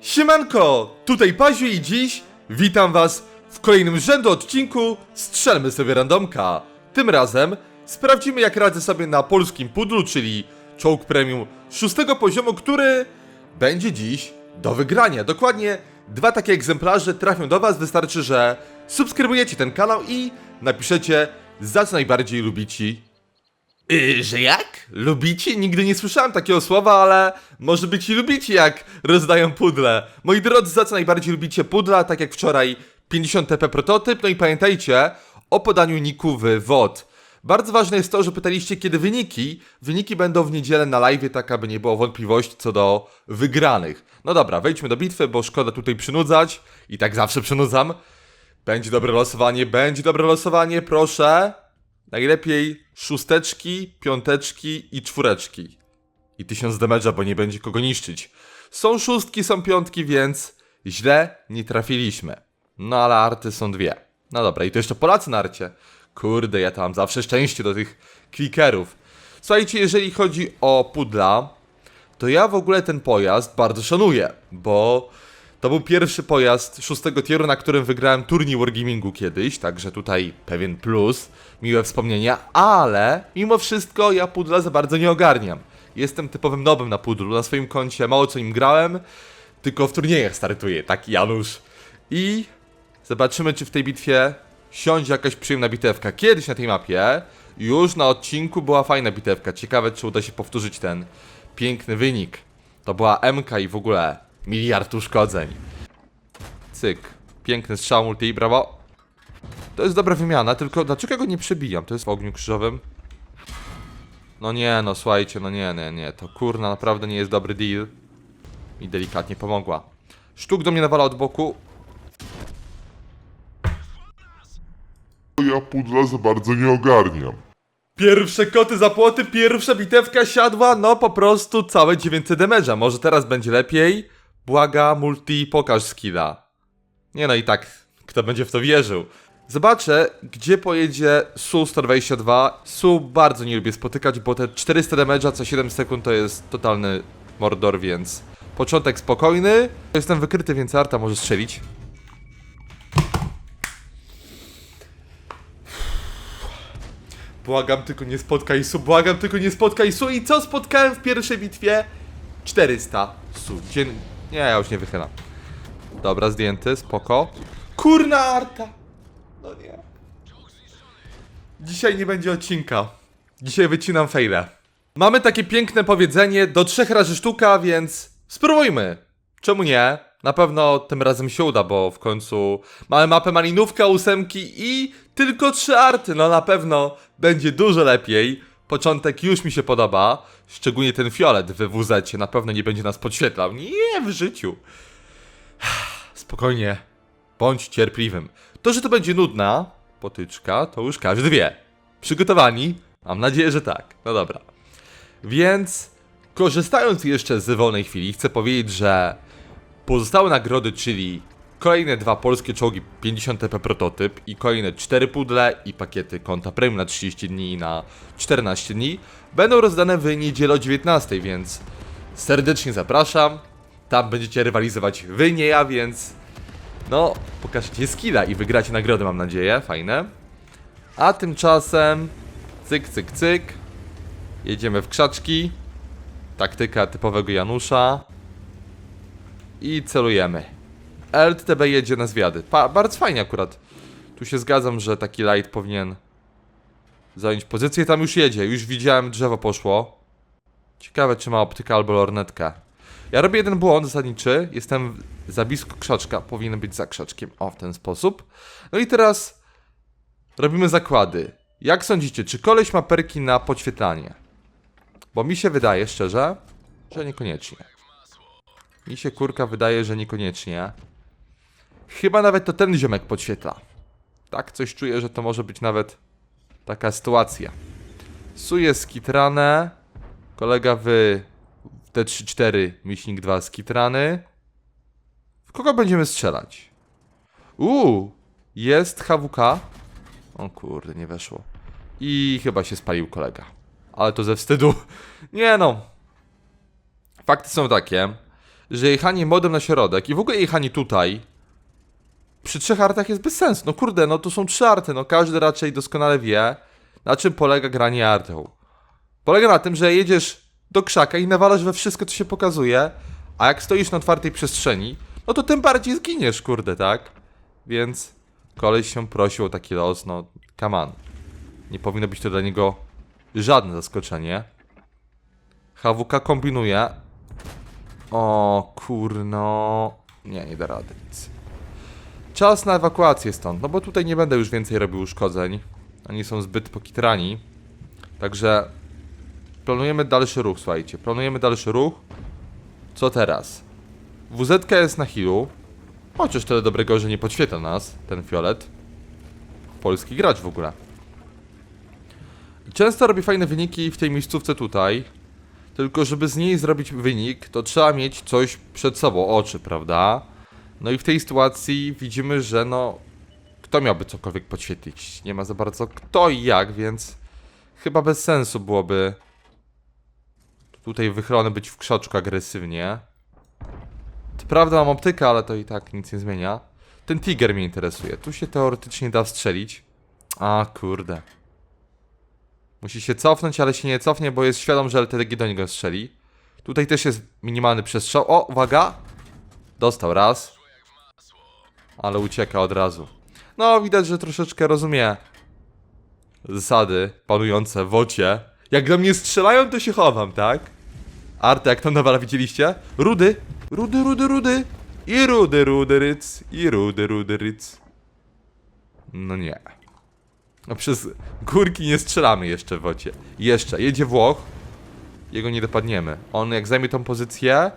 Siemanko, tutaj Paziu i dziś witam was w kolejnym rzędu odcinku Strzelmy sobie randomka. Tym razem sprawdzimy jak radzę sobie na polskim pudlu, czyli czołg premium szóstego poziomu, który będzie dziś do wygrania. Dokładnie dwa takie egzemplarze trafią do was, wystarczy, że subskrybujecie ten kanał i napiszecie za co najbardziej lubicie Yy, że jak? Lubicie? Nigdy nie słyszałem takiego słowa, ale może być i lubicie jak rozdają pudle. Moi drodzy, za co najbardziej lubicie pudla, tak jak wczoraj 50 TP prototyp, no i pamiętajcie o podaniu niku w WOD. Bardzo ważne jest to, że pytaliście kiedy wyniki. Wyniki będą w niedzielę na live, tak aby nie było wątpliwości co do wygranych. No dobra, wejdźmy do bitwy, bo szkoda tutaj przynudzać. I tak zawsze przynudzam. Będzie dobre losowanie, będzie dobre losowanie, proszę. Najlepiej szósteczki, piąteczki i czwóreczki. I tysiąc damage'a, bo nie będzie kogo niszczyć. Są szóstki, są piątki, więc źle nie trafiliśmy. No ale arty są dwie. No dobra, i to jeszcze Polacy na arcie. Kurde, ja tam zawsze szczęście do tych klikerów. Słuchajcie, jeżeli chodzi o pudla, to ja w ogóle ten pojazd bardzo szanuję, bo to był pierwszy pojazd szóstego tieru, na którym wygrałem turniej Wargamingu kiedyś, także tutaj pewien plus, miłe wspomnienia, ale mimo wszystko ja pudla za bardzo nie ogarniam. Jestem typowym nobem na pudlu, na swoim koncie mało co nim grałem, tylko w turniejach startuję, tak Janusz. I zobaczymy, czy w tej bitwie siądzie jakaś przyjemna bitewka. Kiedyś na tej mapie, już na odcinku była fajna bitewka. Ciekawe, czy uda się powtórzyć ten piękny wynik. To była MK i w ogóle miliard uszkodzeń. Cyk. Piękny strzał multi, brawo. To jest dobra wymiana, tylko dlaczego go nie przebijam? To jest w ogniu krzyżowym. No nie, no słuchajcie, no nie, nie, nie. To kurna naprawdę nie jest dobry deal. Mi delikatnie pomogła. Sztuk do mnie nawala od boku. Ja pudla za bardzo nie ogarniam. Pierwsze koty za płoty, pierwsza bitewka siadła, no po prostu całe 900 damage'a. Może teraz będzie lepiej? Błaga, multi, pokaż skilla. Nie no i tak, kto będzie w to wierzył? Zobaczę, gdzie pojedzie Su-122. Su bardzo nie lubię spotykać, bo te 400 damage'a co 7 sekund to jest totalny mordor, więc... Początek spokojny. Jestem wykryty, więc Arta może strzelić. Błagam, tylko nie spotkaj Su, błagam, tylko nie spotkaj Su. I co spotkałem w pierwszej bitwie? 400 Su. Dzien... Nie, ja już nie wychylam. Dobra, zdjęty, spoko. Kurna Arta! No nie. Dzisiaj nie będzie odcinka. Dzisiaj wycinam fejle. Mamy takie piękne powiedzenie, do trzech razy sztuka, więc spróbujmy. Czemu nie? Na pewno tym razem się uda, bo w końcu mamy mapę malinówka, ósemki i tylko trzy arty. No na pewno będzie dużo lepiej. Początek już mi się podoba. Szczególnie ten fiolet w WZ na pewno nie będzie nas podświetlał. Nie w życiu. Spokojnie. Bądź cierpliwym. To, że to będzie nudna potyczka, to już każdy wie. Przygotowani? Mam nadzieję, że tak. No dobra. Więc korzystając jeszcze z wolnej chwili, chcę powiedzieć, że pozostałe nagrody, czyli kolejne dwa polskie czołgi 50 TP prototyp i kolejne 4 pudle i pakiety konta premium na 30 dni i na 14 dni będą rozdane w niedzielę o 19, więc serdecznie zapraszam. Tam będziecie rywalizować wy, nie ja, więc no, pokażcie skilla i wygracie nagrody, mam nadzieję, fajne. A tymczasem cyk, cyk, cyk. Jedziemy w krzaczki. Taktyka typowego Janusza. I celujemy. LTB jedzie na zwiady. Pa, bardzo fajnie akurat. Tu się zgadzam, że taki light powinien zająć pozycję. Tam już jedzie. Już widziałem, drzewo poszło. Ciekawe, czy ma optykę albo lornetkę. Ja robię jeden błąd zasadniczy. Jestem za blisko krzaczka. Powinien być za krzaczkiem. O, w ten sposób. No i teraz robimy zakłady. Jak sądzicie, czy koleś ma perki na podświetlanie? Bo mi się wydaje, szczerze, że niekoniecznie. Mi się kurka wydaje, że niekoniecznie. Chyba nawet to ten ziomek podświetla. Tak, coś czuję, że to może być nawet taka sytuacja. Suje skitrane. Kolega w T34, Miśnik 2 skitrany. W kogo będziemy strzelać? Uuu, jest HWK. O kurde, nie weszło. I chyba się spalił kolega. Ale to ze wstydu. Nie no. Fakty są takie, że jechanie modem na środek i w ogóle jechanie tutaj przy trzech artach jest bez sensu. No kurde, no to są trzy arty, no każdy raczej doskonale wie, na czym polega granie artą. Polega na tym, że jedziesz do krzaka i nawalasz we wszystko, co się pokazuje, a jak stoisz na otwartej przestrzeni, no to tym bardziej zginiesz, kurde, tak? Więc koleś się prosił o taki los, no come on. Nie powinno być to dla niego żadne zaskoczenie. HWK kombinuje. O kurno. Nie, nie da rady nic. Czas na ewakuację stąd, no bo tutaj nie będę już więcej robił uszkodzeń. Oni są zbyt pokitrani. Także planujemy dalszy ruch, słuchajcie. Planujemy dalszy ruch. Co teraz? WZ jest na healu. Chociaż tyle dobrego, że nie podświetla nas ten fiolet. Polski gracz w ogóle. Często robi fajne wyniki w tej miejscówce tutaj. Tylko żeby z niej zrobić wynik, to trzeba mieć coś przed sobą, oczy, prawda? No i w tej sytuacji widzimy, że no... Kto miałby cokolwiek podświetlić? Nie ma za bardzo kto i jak, więc... Chyba bez sensu byłoby... Tutaj wychylony być w krzoczku agresywnie. To prawda mam optykę, ale to i tak nic nie zmienia. Ten tiger mnie interesuje. Tu się teoretycznie da strzelić. A kurde. Musi się cofnąć, ale się nie cofnie, bo jest świadom, że LTG do niego strzeli. Tutaj też jest minimalny przestrzał. O, uwaga! Dostał raz. Ale ucieka od razu. No, widać, że troszeczkę rozumie zasady panujące w ocie. Jak do mnie strzelają, to się chowam, tak? Arte, jak tam nawala, widzieliście? Rudy! Rudy, rudy, rudy! I rudy, rudy, ryc! I rudy, rudy, ryc! No nie. No przez górki nie strzelamy jeszcze w wocie. Jeszcze, jedzie Włoch. Jego nie dopadniemy. On jak zajmie tą pozycję,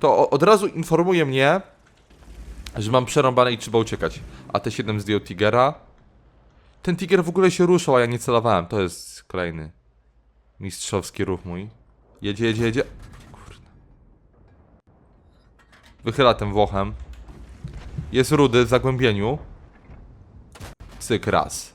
to od razu informuje mnie, że mam przerąbane i trzeba uciekać. A T7 zdjął Tigera. Ten Tiger w ogóle się ruszał, a ja nie celowałem. To jest kolejny mistrzowski ruch mój. Jedzie, jedzie, jedzie. Kurde. Wychyla tym Włochem. Jest rudy w zagłębieniu. Cyk, raz.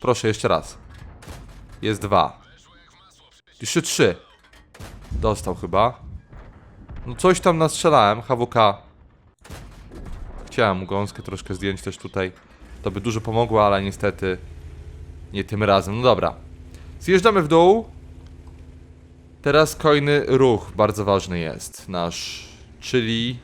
Proszę, jeszcze raz. Jest dwa. Jeszcze trzy. Dostał chyba. No coś tam nastrzelałem, HWK. Chciałem gąskę troszkę zdjąć też tutaj. To by dużo pomogło, ale niestety nie tym razem. No dobra. Zjeżdżamy w dół. Teraz kolejny ruch bardzo ważny jest nasz, czyli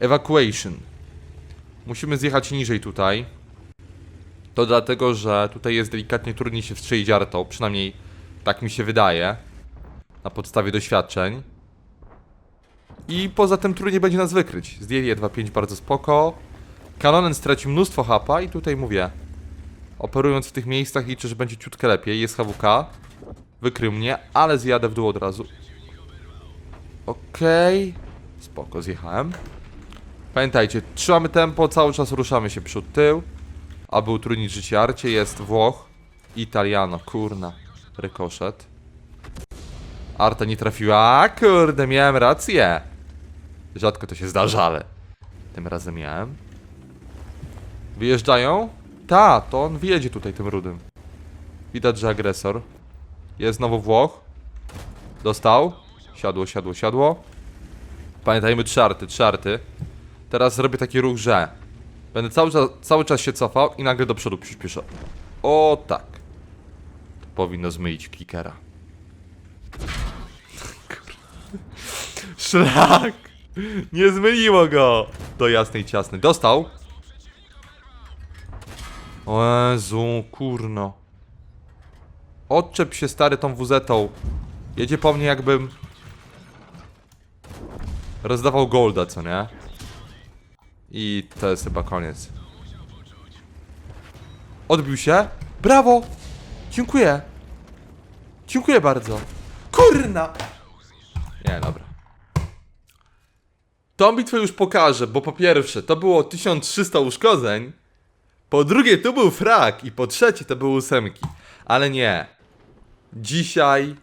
evacuation. Musimy zjechać niżej tutaj. To dlatego, że tutaj jest delikatnie trudniej się wstrzelić artą, przynajmniej tak mi się wydaje, na podstawie doświadczeń. I poza tym trudniej będzie nas wykryć. Zdjęli 2.5 bardzo spoko. Kanonen stracił mnóstwo hapa i tutaj mówię, operując w tych miejscach liczę, że będzie ciutkę lepiej. Jest HWK, wykrył mnie, ale zjadę w dół od razu. Okej, spoko, zjechałem. Pamiętajcie, trzymamy tempo, cały czas ruszamy się przód tył aby utrudnić życie Arcie, jest Włoch, Italiano, kurna, rykoszet. Arta nie trafiła, a kurde, miałem rację. Rzadko to się zdarza, ale tym razem miałem. Wyjeżdżają? Ta, to on wjedzie tutaj tym rudym. Widać, że agresor. Jest znowu Włoch. Dostał. Siadło, siadło, siadło. Pamiętajmy, trzy arty, trzy arty. Teraz zrobię taki ruch, że Będę cały czas, cały czas się cofał i nagle do przodu przyspieszę. O tak. To powinno zmylić klikera. Szlak! Nie zmyliło go! Do jasnej ciasnej. Dostał. O kurno. Odczep się stary tą wuzetą. Jedzie po mnie jakbym... Rozdawał golda, co nie? I to jest chyba koniec. Odbił się. Brawo! Dziękuję. Dziękuję bardzo. Kurna! Nie, dobra. Tą bitwę już pokażę, bo po pierwsze to było 1300 uszkodzeń, po drugie to był frak i po trzecie to były ósemki. Ale nie. Dzisiaj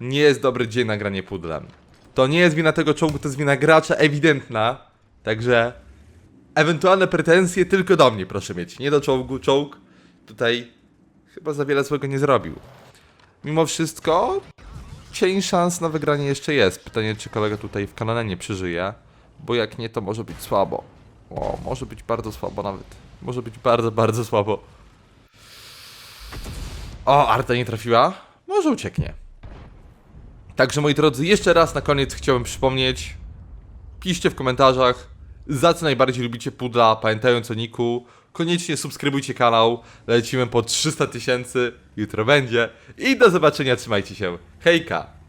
nie jest dobry dzień na granie pudlem. To nie jest wina tego czołgu, to jest wina gracza ewidentna. Także Ewentualne pretensje tylko do mnie proszę mieć, nie do czołgu. Czołg tutaj chyba za wiele złego nie zrobił. Mimo wszystko, cień szans na wygranie jeszcze jest. Pytanie, czy kolega tutaj w kanale nie przeżyje, bo jak nie, to może być słabo. O, może być bardzo słabo nawet. Może być bardzo, bardzo słabo. O, Arta nie trafiła? Może ucieknie. Także moi drodzy, jeszcze raz na koniec chciałem przypomnieć. Piszcie w komentarzach, za co najbardziej lubicie pudla, pamiętając o Niku. Koniecznie subskrybujcie kanał, lecimy po 300 tysięcy, jutro będzie. I do zobaczenia, trzymajcie się. Hejka!